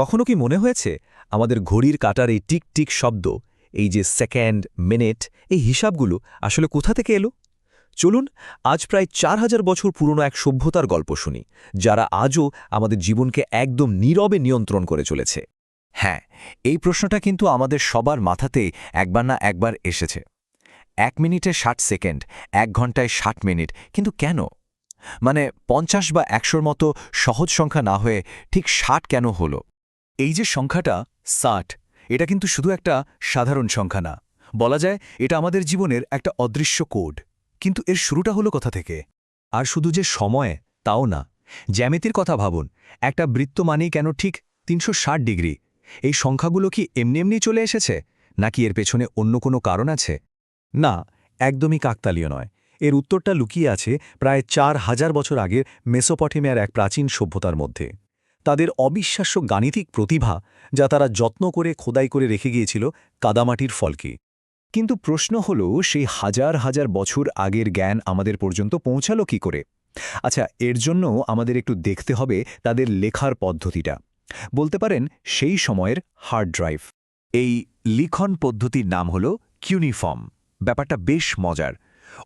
কখনো কি মনে হয়েছে আমাদের ঘড়ির কাটার এই টিক টিক শব্দ, এই যে সেকেন্ড, মিনিট, এই হিসাবগুলো আসলে কোথা থেকে এলো? চলুন, আজ প্রায় চার হাজার বছর পুরনো এক সভ্যতার গল্প শুনি, যারা আজও আমাদের জীবনকে একদম নীরবে নিয়ন্ত্রণ করে চলেছে। হ্যাঁ এই প্রশ্নটা কিন্তু আমাদের সবার মাথাতে একবার না একবার এসেছে। এক মিনিটে ষাট সেকেন্ড, এক ঘন্টায় ষাট মিনিট, কিন্তু কেন? মানে পঞ্চাশ বা একশোর মতো সহজ সংখ্যা না হয়ে ঠিক ষাট কেন হলো? এই যে সংখ্যাটা ষাট, এটা কিন্তু শুধু একটা সাধারণ সংখ্যা না। বলা যায় এটা আমাদের জীবনের একটা অদৃশ্য কোড। কিন্তু এর শুরুটা হলো কথা থেকে? আর শুধু যে সময়, তাও না। জ্যামিতির কথা ভাবুন, একটা বৃত্ত মানেই কেন ঠিক তিনশো ষাট ডিগ্রি? এই সংখ্যাগুলো কি এমনি এমনি চলে এসেছে? নাকি এর পেছনে অন্য কোনো কারণ আছে? না, একদমই কাকতালীয় নয়। এর উত্তরটা লুকিয়ে আছে প্রায় চার হাজার বছর আগের মেসোপটেমিয়ার এক প্রাচীন সভ্যতার মধ্যে। তাদের অবিশ্বাস্য গাণিতিক প্রতিভা যা তারা যত্ন করে খোদাই করে রেখে গিয়েছিল কাদামাটির ফলকে। কিন্তু প্রশ্ন হল, সেই হাজার হাজার বছর আগের জ্ঞান আমাদের পর্যন্ত পৌঁছালো কি করে? আচ্ছা এর জন্য আমাদের একটু দেখতে হবে তাদের লেখার পদ্ধতিটা। বলতে পারেন, সেই সময়ের হার্ড ড্রাইভ। এই লিখন পদ্ধতির নাম হল কিউনিফর্ম। ব্যাপারটা বেশ মজার।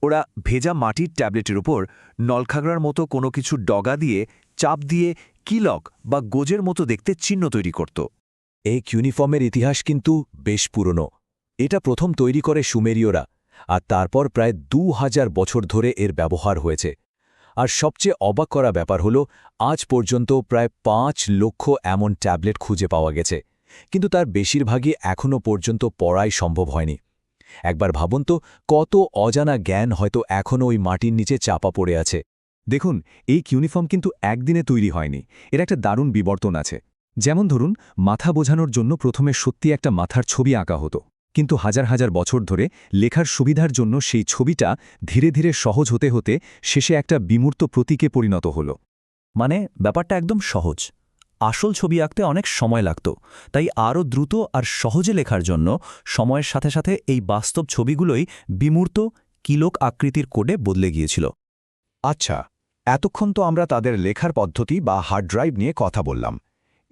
ওরা ভেজা মাটির ট্যাবলেটের উপর নলখাগড়ার মতো কোনো কিছু ডগা দিয়ে, চাপ দিয়ে কিলক বা গোজের মতো দেখতে চিহ্ন তৈরি করত। এই ইউনিফর্মের ইতিহাস কিন্তু বেশ পুরনো। এটা প্রথম তৈরি করে সুমেরীয়রা, আর তারপর প্রায় দু হাজার বছর ধরে এর ব্যবহার হয়েছে। আর সবচেয়ে অবাক করা ব্যাপার হল, আজ পর্যন্ত প্রায় পাঁচ লক্ষ এমন ট্যাবলেট খুঁজে পাওয়া গেছে, কিন্তু তার বেশিরভাগই এখনও পর্যন্ত পড়াই সম্ভব হয়নি। একবার ভাবুন তো, কত অজানা জ্ঞান হয়তো এখনও ওই মাটির নিচে চাপা পড়ে আছে। দেখুন, এই ইউনিফর্ম কিন্তু একদিনে তৈরি হয়নি। এর একটা দারুণ বিবর্তন আছে। যেমন ধরুন, মাথা বোঝানোর জন্য প্রথমে সত্যি একটা মাথার ছবি আঁকা হতো। কিন্তু হাজার হাজার বছর ধরে লেখার সুবিধার জন্য সেই ছবিটা ধীরে ধীরে সহজ হতে হতে শেষে একটা বিমূর্ত প্রতীকে পরিণত হল। মানে ব্যাপারটা একদম সহজ। আসল ছবি আঁকতে অনেক সময় লাগত। তাই আরও দ্রুত আর সহজে লেখার জন্য সময়ের সাথে সাথে এই বাস্তব ছবিগুলোই বিমূর্ত কিলোক আকৃতির কোডে বদলে গিয়েছিল। আচ্ছা এতক্ষণ তো আমরা তাদের লেখার পদ্ধতি বা হার্ড ড্রাইভ নিয়ে কথা বললাম।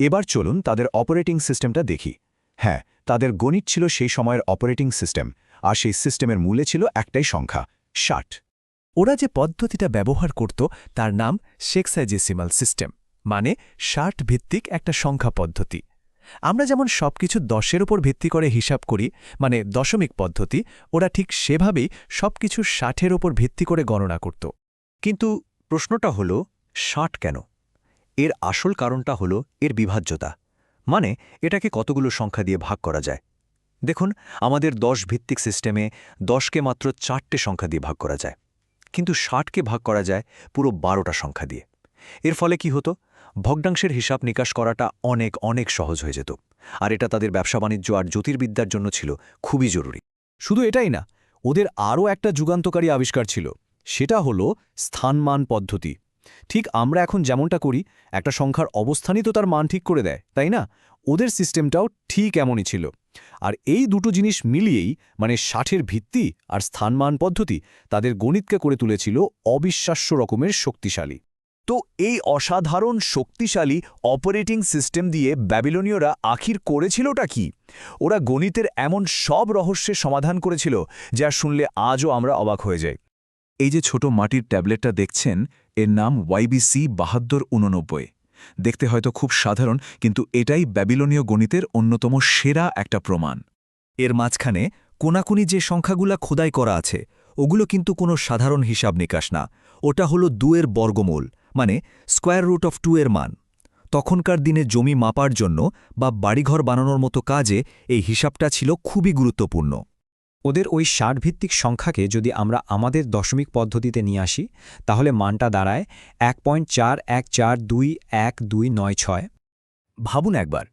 এবার চলুন তাদের অপারেটিং সিস্টেমটা দেখি। হ্যাঁ তাদের গণিত ছিল সেই সময়ের অপারেটিং সিস্টেম আর সেই সিস্টেমের মূলে ছিল একটাই সংখ্যা, ষাট। ওরা যে পদ্ধতিটা ব্যবহার করত, তার নাম শেক্সাইজেসিমাল সিস্টেম মানে ষাট ভিত্তিক একটা সংখ্যা পদ্ধতি। আমরা যেমন সবকিছু দশের উপর ভিত্তি করে হিসাব করি মানে দশমিক পদ্ধতি, ওরা ঠিক সেভাবেই সবকিছু ষাটের ওপর ভিত্তি করে গণনা করত। কিন্তু প্রশ্নটা হল, ষাট কেন? এর আসল কারণটা হল এর বিভাজ্যতা। মানে এটাকে কতগুলো সংখ্যা দিয়ে ভাগ করা যায়? দেখুন, আমাদের দশ ভিত্তিক সিস্টেমে দশকে মাত্র চারটে সংখ্যা দিয়ে ভাগ করা যায়। কিন্তু ষাটকে ভাগ করা যায় পুরো বারোটা সংখ্যা দিয়ে। এর ফলে কি হতো? ভগ্নাংশের হিসাব নিকাশ করাটা অনেক অনেক সহজ হয়ে যেত। আর এটা তাদের ব্যবসা বাণিজ্য আর জ্যোতির্বিদ্যার জন্য ছিল খুবই জরুরি। শুধু এটাই না, ওদের আরও একটা যুগান্তকারী আবিষ্কার ছিল। সেটা হলো স্থানমান পদ্ধতি। ঠিক আমরা এখন যেমনটা করি, একটা সংখ্যার অবস্থানই তো তার মান ঠিক করে দেয়, তাই না? ওদের সিস্টেমটাও ঠিক এমনই ছিল। আর এই দুটো জিনিস মিলিয়েই মানে ষাটের ভিত্তি আর স্থানমান পদ্ধতি, তাদের গণিতকে করে তুলেছিল অবিশ্বাস্য রকমের শক্তিশালী। তো এই অসাধারণ শক্তিশালী অপারেটিং সিস্টেম দিয়ে ব্যাবিলনীয়রা আখির করেছিলটা কি? ওরা গণিতের এমন সব রহস্যের সমাধান করেছিল, যা শুনলে আজও আমরা অবাক হয়ে যাই। এই যে ছোট মাটির ট্যাবলেটটা দেখছেন, এর নাম ওয়াইবিসি বাহাত্তর উননব্বই দেখতে হয়তো খুব সাধারণ, কিন্তু এটাই ব্যাবিলনীয় গণিতের অন্যতম সেরা একটা প্রমাণ। এর মাঝখানে কোনাকুনি যে সংখ্যাগুলা খোদাই করা আছে, ওগুলো কিন্তু কোনো সাধারণ হিসাব নিকাশ না। ওটা হলো দুয়ের বর্গমূল মানে স্কোয়ার রুট অফ টু এর মান। তখনকার দিনে জমি মাপার জন্য বা বাড়িঘর বানানোর মতো কাজে এই হিসাবটা ছিল খুবই গুরুত্বপূর্ণ। ওদের ওই ষাট ভিত্তিক সংখ্যাকে যদি আমরা আমাদের দশমিক পদ্ধতিতে নিয়ে আসি, তাহলে মানটা দাঁড়ায় এক পয়েন্ট চার এক চার দুই এক দুই নয় ছয়। ভাবুন একবার,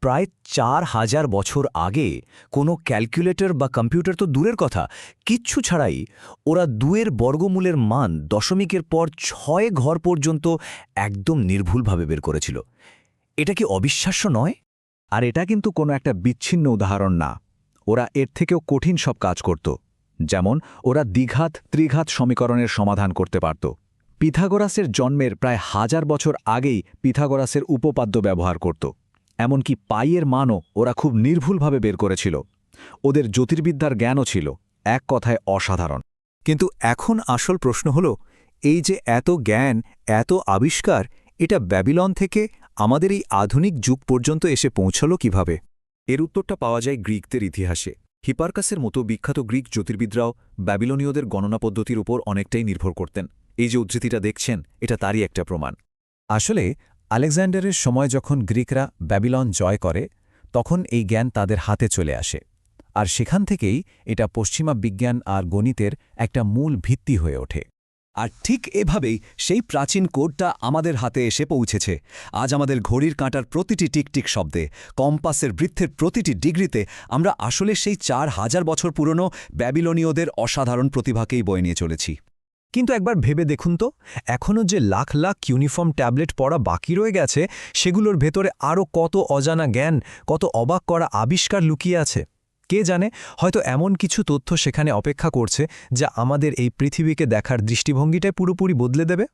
প্রায় চার হাজার বছর আগে কোনো ক্যালকুলেটর বা কম্পিউটার তো দূরের কথা, কিচ্ছু ছাড়াই ওরা দুয়ের বর্গমূলের মান দশমিকের পর ছয় ঘর পর্যন্ত একদম নির্ভুলভাবে বের করেছিল। এটা কি অবিশ্বাস্য নয়? আর এটা কিন্তু কোনো একটা বিচ্ছিন্ন উদাহরণ না। ওরা এর থেকেও কঠিন সব কাজ করত। যেমন, ওরা দ্বিঘাত, ত্রিঘাত সমীকরণের সমাধান করতে পারত। পিথাগোরাসের জন্মের প্রায় হাজার বছর আগেই পিথাগোরাসের উপপাদ্য ব্যবহার করত। এমনকি পাইয়ের মানও ওরা খুব নির্ভুলভাবে বের করেছিল। ওদের জ্যোতির্বিদ্যার জ্ঞানও ছিল, এক কথায় অসাধারণ। কিন্তু এখন আসল প্রশ্ন হল, এই যে এত জ্ঞান, এত আবিষ্কার, এটা ব্যাবিলন থেকে আমাদের এই আধুনিক যুগ পর্যন্ত এসে পৌঁছল কীভাবে? এর উত্তরটা পাওয়া যায় গ্রিকদের ইতিহাসে। হিপার্কাসের মতো বিখ্যাত গ্রিক জ্যোতির্বিদরাও ব্যাবিলনীয়দের গণনা পদ্ধতির উপর অনেকটাই নির্ভর করতেন। এই যে উদ্ধৃতিটা দেখছেন, এটা তারই একটা প্রমাণ। আসলে, আলেকজান্ডারের সময় যখন গ্রিকরা ব্যাবিলন জয় করে, তখন এই জ্ঞান তাদের হাতে চলে আসে। আর সেখান থেকেই এটা পশ্চিমা বিজ্ঞান আর গণিতের একটা মূল ভিত্তি হয়ে ওঠে। আর ঠিক এভাবেই সেই প্রাচীন কোডটা আমাদের হাতে এসে পৌঁছেছে। আজ আমাদের ঘড়ির কাঁটার প্রতিটি টিকটিক শব্দে, কম্পাসের বৃত্তের প্রতিটি ডিগ্রিতে আমরা আসলে সেই চার হাজার বছর পুরনো ব্যাবিলনীয়দের অসাধারণ প্রতিভাকেই বয়ে নিয়ে চলেছি। কিন্তু একবার ভেবে দেখুন তো এখনও যে লাখ লাখ ইউনিফর্ম ট্যাবলেট পড়া বাকি রয়ে গেছে, সেগুলোর ভেতরে আরও কত অজানা জ্ঞান, কত অবাক করা আবিষ্কার লুকিয়ে আছে। কে জানে, হয়তো এমন কিছু তথ্য সেখানে অপেক্ষা করছে যা আমাদের এই পৃথিবীকে দেখার দৃষ্টিভঙ্গিটাই পুরোপুরি বদলে দেবে?